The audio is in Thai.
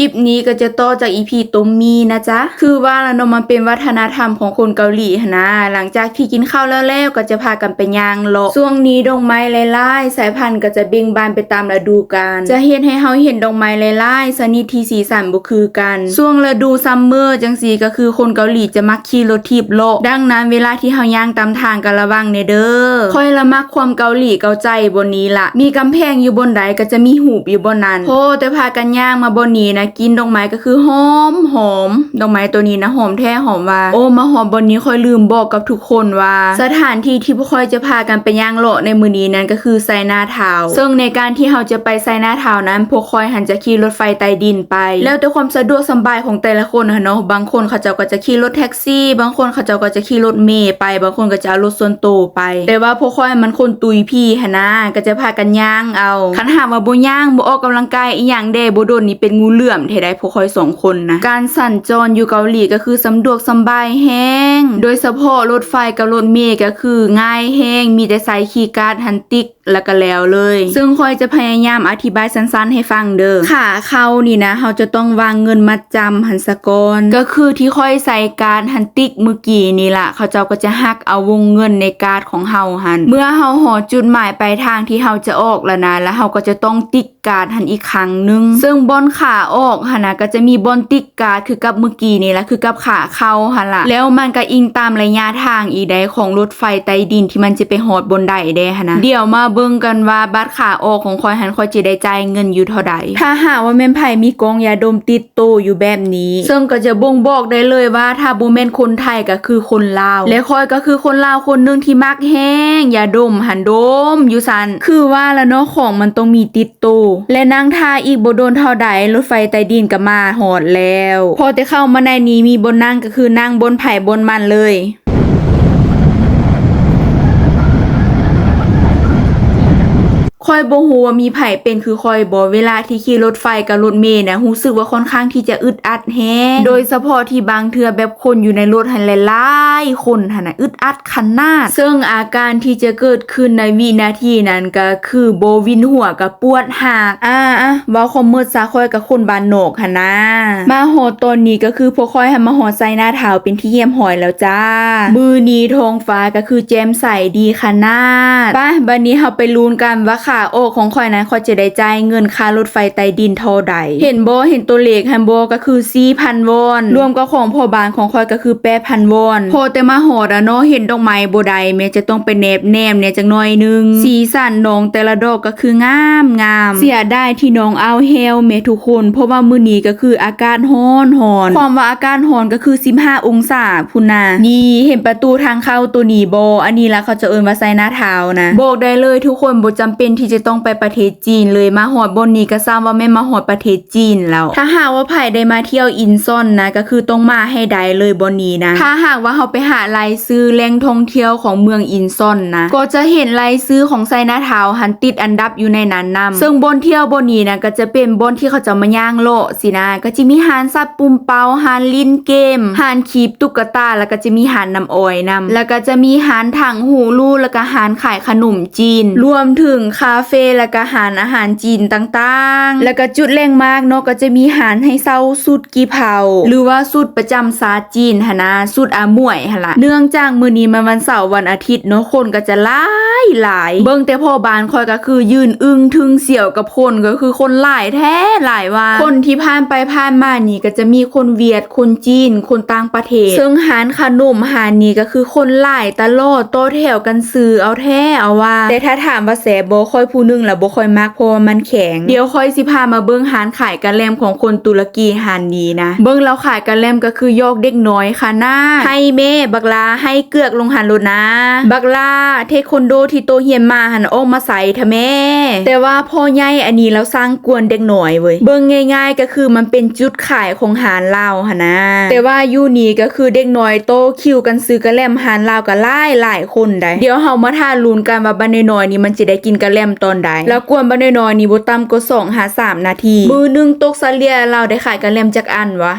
คลิปนี้ก็จะต่อจากอีพีต้มมีนะจ๊ะ คือว่าล้วเนาะมันเป็นวัฒนธรรมของคนเกาหลีนะ หลังจากที่กินข้าวแล้วแล้วก็จะพากันไปย่างเลาะช่วงนี้ดอกไม้หลายๆสายพันธุ์ก็จะเบ่งบานไปตามฤดูกาล จะเห็นให้เฮาเห็นดอกไม้หลายๆชนิดที่สีสันบ่คือกันช่วงฤดูซัมเมอร์จังสีก็คือคนเกาหลีจะมักขี่รถทีบโลก ดังนั้นเวลาที่เฮาย่างตามทางก็ระวังเนเด้อค่อยละมักความเกาหลีเกาใจบนนี้ละมีกำแพงอยู่บนใดก็จะมีหูบอยู่บนนั้นโอ้แต่พากันย่างมาบนนี้นะกินดอกไม้ก็คือหอมหอมดอกไม้ตัวนี้นะหอมแท้หอมว่า โอ้มาหอมบนนี้ค่อยลืมบอกกับทุกคนว่า สถานที่ที่พวกค่อยจะพากันไปย่างโลในมือนี้นั้นก็คือไซนาทาวซึ่งในการที่เราจะไปไซนาทาวนั้นพวกค่อยหันจะขี่รถไฟใต้ดินไป แล้วแต่ความสะดวกสบายของแต่ละคนนะเนาะบางคนเขาเจ้าก็จะขี่รถแท็กซี่ บางคนเขาเจ้าก็จะขี่รถเมล์ไป บางคนก็จะเอารถส่วนตัวไป แต่ว่าพวกค่อยมันคนตุยพี่หนนะก็จะพากันย่างเอาคันหามาบ่ย่างบ่ออกกำลังกายอีหยังเดบ่โดนนี่เป็นงูเหลือมเทได้พวกค่อยสองคนนะ การสัญจรอยู่เกาหลีก็คือสำดวกสำบายแห้ง โดยเฉพาะรถไฟกับรถเมล์ก็คือง่ายแห้ง มีแต่ใส่คีย์การ์ดหันติ๊กแล้วก็แล้วเลย ซึ่งค่อยจะพยายามอธิบายสั้นๆ ให้ฟังเด้อขาเข้านี่นะเราจะต้องวางเงินมัดจำหันสกอนก็คือที่ค่อยใส่การ์ดหันติ๊กเมื่อกี้นี่ล่ะเขาเจ้าก็จะหักเอาวงเงินในการ์ดของเฮาหัน เมื่อเฮาหอจุดหมายปลายทางที่เฮาจะออกแล้วนะแล้วเฮาก็จะต้องติ๊ก การ์ดหันอีกครั้งหนึง ซึ่งบอนขาออกหันนะก็จะมีบอนติ๊กการ์ดคือกับเมื่อกี้นี่ละคือกับขาเข้าหันละแล้วมันก็อิงตามระยะทางอีใดของรถไฟใต้ดินที่มันจะไปหอดบนใดเด้หันนะเดี๋ยวมาเบิ่งกันว่าบัตรขาออกของคอยหันคอยจะได้จ่ายเงินอยู่เท่าใดถ้าหากว่าแม่นไผมีกองยาดมติดตัวอยู่แบบนี้ ซึ่งก็จะบ่งบอกได้เลยว่าถ้าบ่แม่นคนไทยก็คือคนลาว และคอยก็คือคนลาวคนหนึงที่มักแห้งยาดมหันดมอยู่ซัน คือว่าแล้วเนาะของมันต้องมีติดตัวและนั่งท่าอีกบ่โดนเท่าใดรถไฟใต้ดินก็มาหอดแล้ว พอจะเข้ามาในนี้มีบนนั่งก็คือนั่งบนไผ่บนมันเลย คอยบ่ฮู้ว่ามีไผเป็นคือคอยบ่เวลาที่ขี่รถไฟกับรถเมล์นะรู้สึกว่าค่อนข้างที่จะอึดอัดแฮงโดยเฉพาะที่บางเทื่อแบบคนอยู่ในรถหันหลายๆคนหั่นน่ะอึดอัดขนาดซึ่งอาการที่จะเกิดขึ้นในวินาทีนั้นก็คือโบวินหัวกับปวดหักอ่าอะเว้าคอมมืดซะคอยกับคนบ้านนอกหั่นนะมาโหดตอนนี้ก็คือพวกคอยให้มาหอดใส่หน้าเท้าเป็นที่เยี่ยมหอยแล้วจ้า มือนี้ท้องฟ้าก็คือแจ่มใสดีขนาดไปบัดนี้เฮาไปลุ้นกันว่าขาโอของข่อยนั้นข่อยจะได้จ่ายเงินค่ารถไฟใต้ดินเท่าใด เห็นบ่เห็นตัวเลขฮันบ่ก็คือ4,000วอน รวมกับของพ่อบานของข่อยก็คือ8,000วอน พอแต่มาหอดอะเนาะเห็นดอกไม้บ่ได้แม่จะต้องไปแนบแนมเนี่ยจักหน่อยหนึง สีสันน้องแต่ละดอกก็คืองามงามเสียได้ที่น้องเอาเฮลแม่ทุกคน เพราะว่ามื้อนี้ก็คืออากาศร้อนร้อนความว่าอากาศร้อนก็คือ15องศาพุ่นน่ะนี่เห็นประตูทางเข้าตัวนี้บ่อันนี้ละเขาจะเอิ้นว่าไซนาทาวนะบอกได้เลยทุกคนบ่จำเป็นที่จะต้องไปประเทศจีนเลยมาหอดบนนี้ก็ทราบว่าแม่นมาหอดประเทศจีนแล้ว ถ้าหากว่าไผได้มาเที่ยวอินซอนนะก็คือต้องมาให้ได้เลยบนนี้นะ ถ้าหากว่าเฮาไปหารายซื้อแหล่งท่องเที่ยวของเมืองอินซอนนะ ก็จะเห็นรายซื้อของไซนาทาวน์หันติดอันดับอยู่ในนั้นนำซึ่งบนเที่ยวบนนี้นะก็จะเป็นบนที่เขาจะมาย่างโลาะสินะ ก็จะมีหานสัตว์ปุ่มเปาหานลิ้นเกมหานขีบตุ๊กตาแล้วก็จะมีหานน้ำอ้อยนำแล้วก็จะมีหานถังหูลู่แล้วก็หานขายขนมจีน รวมถึงคาเฟ่แล้วก็หานอาหารจีนต่างๆ แล้วก็จุดแรงมากเนาะก็จะมีหานให้เซาสุดกีเผา หรือว่าสุดประจำศาสตร์จีนหนะสุดอาหมวยหละเนื่องจากมื้อนี้มันวันเสาร์วันอาทิตย์เนาะคนก็จะหลายหลาย เบิ่งแต่พ่อบานคอยก็คือยืนอึ้งทึงเสี่ยวกับคนก็คือคนหลายแท้หลายว่า คนที่ผ่านไปผ่านมานี่ก็จะมีคนเวียดคนจีน คนต่างประเทศ ซึ่งหานขนมหานนี้ก็คือคนหลายตลอดโตแถวกันซื้อเอาแท้เอาว่าแต่ถ้าถามว่าแสบบค่อยผู้หนึงแล้วบ่ค่อยมักเพราะว่ามันแข็ง เดี๋ยวค่อยสิพามาเบิ่งหานขายกะแลมของคนตุรกีหานนี้นะ เบิ่งแล้วขายกะแลมก็คือยอกเด็กน้อยค่ะหน้าให้แม่บักลาให้เกือกลงหันโลดนะ บักลาเทควันโดที่โตเฮียนมาหันออกมาใส่ทะแม่ แต่ว่าพ่อใหญ่อันนี้เราสร้างกวนเด็กหน่อยเว้ย เบิ่งง่าย ๆ ก็คือมันเป็นจุดขายของหานลาวหนนะแต่ว่าอยู่นี่ก็คือเด็กน้อยโตคิวกันซื้อกะแลมหานลาวก็หลายหลายคนได้ เดี๋ยวเฮามาท่าลุ้นกันว่าบันน้อยๆนี่มันจะได้กินกะแลมตอนใด แล้วกวนบันน้อยๆนี่บ่ต่ำกว่า2หา3นาที มือหนึงตกซะเลียเราได้ขายกะแลมจักอันวะ